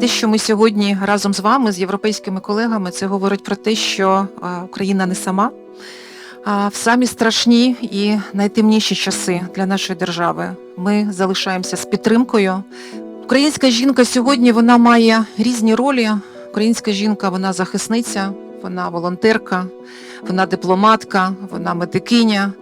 Те, що ми сьогодні разом з вами, з європейськими колегами, це говорить про те, що Україна не сама. А в самі страшні і найтемніші часи для нашої держави ми залишаємося з підтримкою. Українська жінка сьогодні вона має різні ролі. Українська жінка вона захисниця, вона волонтерка, вона дипломатка, вона медикиня.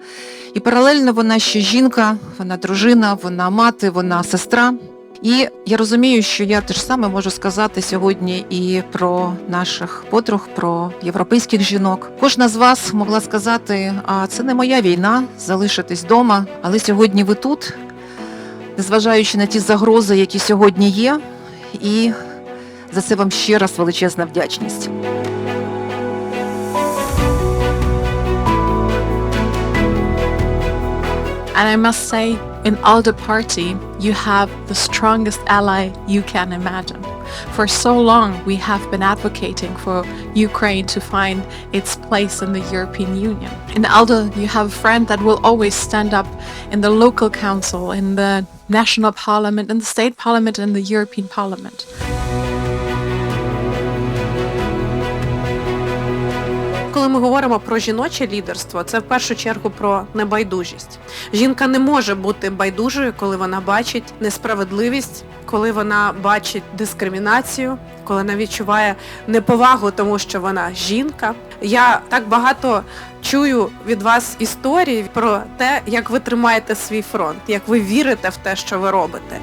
І паралельно вона ще жінка, вона дружина, вона мати, вона сестра. І я розумію, що я теж саме можу сказати сьогодні і про наших подруг, про європейських жінок. Кожна з вас могла сказати, а це не моя війна, залишитись вдома, але сьогодні ви тут, незважаючи на ті загрози, які сьогодні є, і за це вам ще раз величезна вдячність. And I must say, in ALDE Party, you have the strongest ally you can imagine. For so long, we have been advocating for Ukraine to find its place in the European Union. In ALDE, you have a friend that will always stand up in the local council, in the national parliament, in the state parliament, and the European parliament. Коли ми говоримо про жіноче лідерство, це в першу чергу про небайдужість. Жінка не може бути байдужою, коли вона бачить несправедливість, коли вона бачить дискримінацію, коли вона відчуває неповагу, тому що вона жінка. Я так багато чую від вас історій про те, як ви тримаєте свій фронт, як ви вірите в те, що ви робите.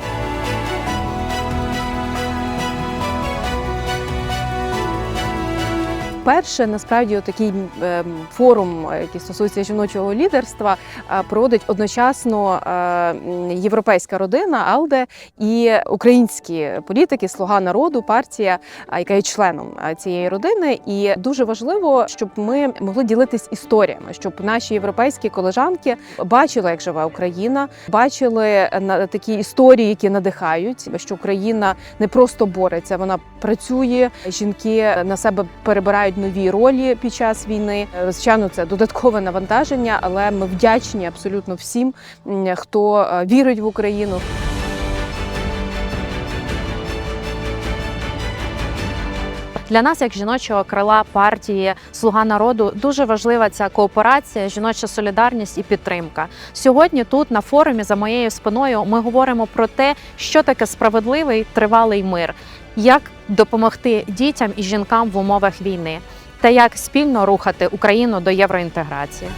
Перше, насправді, такий ем, форум, е, який стосується жіночого лідерства, е, проводить одночасно е, європейська родина АЛДЕ і українські політики, Слуга народу, партія, яка є членом цієї родини. І дуже важливо, щоб ми могли ділитись історіями, щоб наші європейські колежанки бачили, як живе Україна, бачили на такі історії, які надихають, що Україна не просто бореться, вона працює. Жінки на себе перебирають нові ролі під час війни. Е, Звичайно, це додаткове навантаження, але ми вдячні абсолютно всім, хто е, вірить в Україну. Для нас, як жіночого крила партії Слуга народу, дуже важлива ця кооперація, жіноча солідарність і підтримка. Сьогодні тут на форумі за моєю спиною ми говоримо про те, що таке справедливий тривалий мир, як допомогти дітям і жінкам в умовах війни, та як спільно рухати Україну до євроінтеграції.